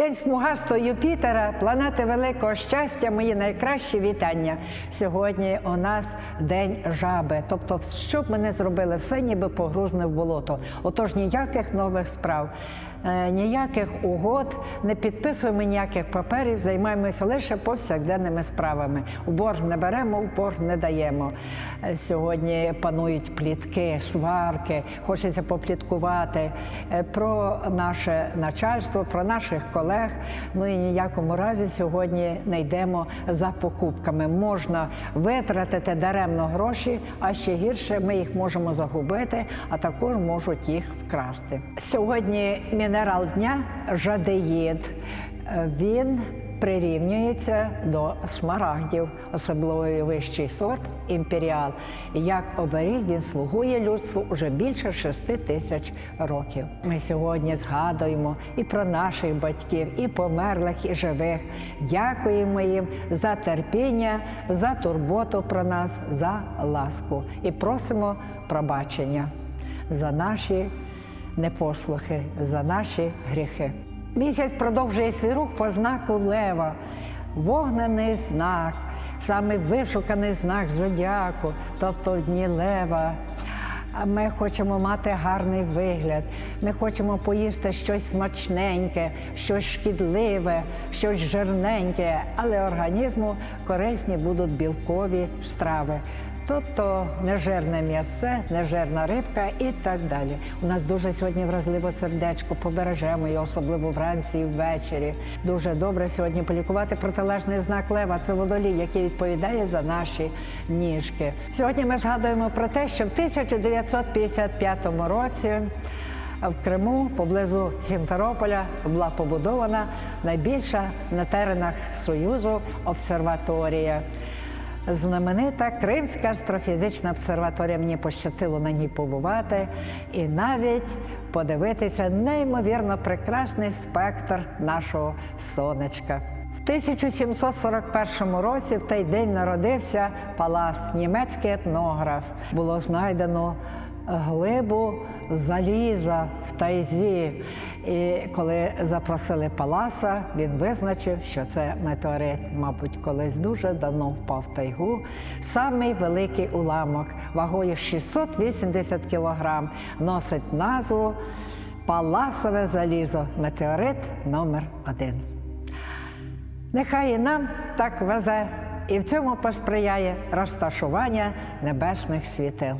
День смугастого Юпітера, планети великого щастя, мої найкращі вітання. Сьогодні у нас день жаби. Тобто, що б ми не зробили, все ніби погрузне в болото. Отож, ніяких нових справ, е, ніяких угод, не підписуємо ніяких паперів, займаємося лише повсякденними справами. У борг не беремо, в борг не даємо. Е, Сьогодні панують плітки, сварки, хочеться попліткувати е, про наше начальство, про наших колег. Ну і ніякому разі сьогодні не йдемо за покупками. Можна витратити даремно гроші, а ще гірше ми їх можемо загубити, а також можуть їх вкрасти. Сьогодні мінерал дня жадеїд. Він прирівнюється до смарагдів, особливо вищий сорт імперіал. Як оберіг він слугує людству вже більше шести тисяч років. Ми сьогодні згадуємо і про наших батьків, і померлих, і живих. Дякуємо їм за терпіння, за турботу про нас, за ласку і просимо пробачення за наші непослухи, за наші гріхи. Місяць продовжує свій рух по знаку лева, вогнений знак, саме вишуканий знак зодіаку, тобто в дні лева. Ми хочемо мати гарний вигляд. Ми хочемо поїсти щось смачненьке, щось шкідливе, щось жирненьке, але організму корисні будуть білкові страви. Тобто нежирне м'ясце, нежирна рибка і так далі. У нас дуже сьогодні вразливо сердечко, побережемо його, особливо вранці і ввечері. Дуже добре сьогодні полікувати протилежний знак лева. Це водолій, який відповідає за наші ніжки. Сьогодні ми згадуємо про те, що в 1955 році. В Криму поблизу Сімферополя була побудована найбільша на теренах Союзу обсерваторія. Знаменита Кримська астрофізична обсерваторія мені пощастило на ній побувати і навіть подивитися неймовірно прекрасний спектр нашого сонечка. В 1741 році в той день народився Палас, німецький етнограф. Було знайдено глибу заліза в тайзі. І коли запросили Паласа, він визначив, що це метеорит, мабуть, колись дуже давно впав в тайгу. Самий великий уламок вагою 680 кілограм носить назву Паласове залізо, метеорит номер один. Нехай і нам так везе, і в цьому посприяє розташування небесних світил.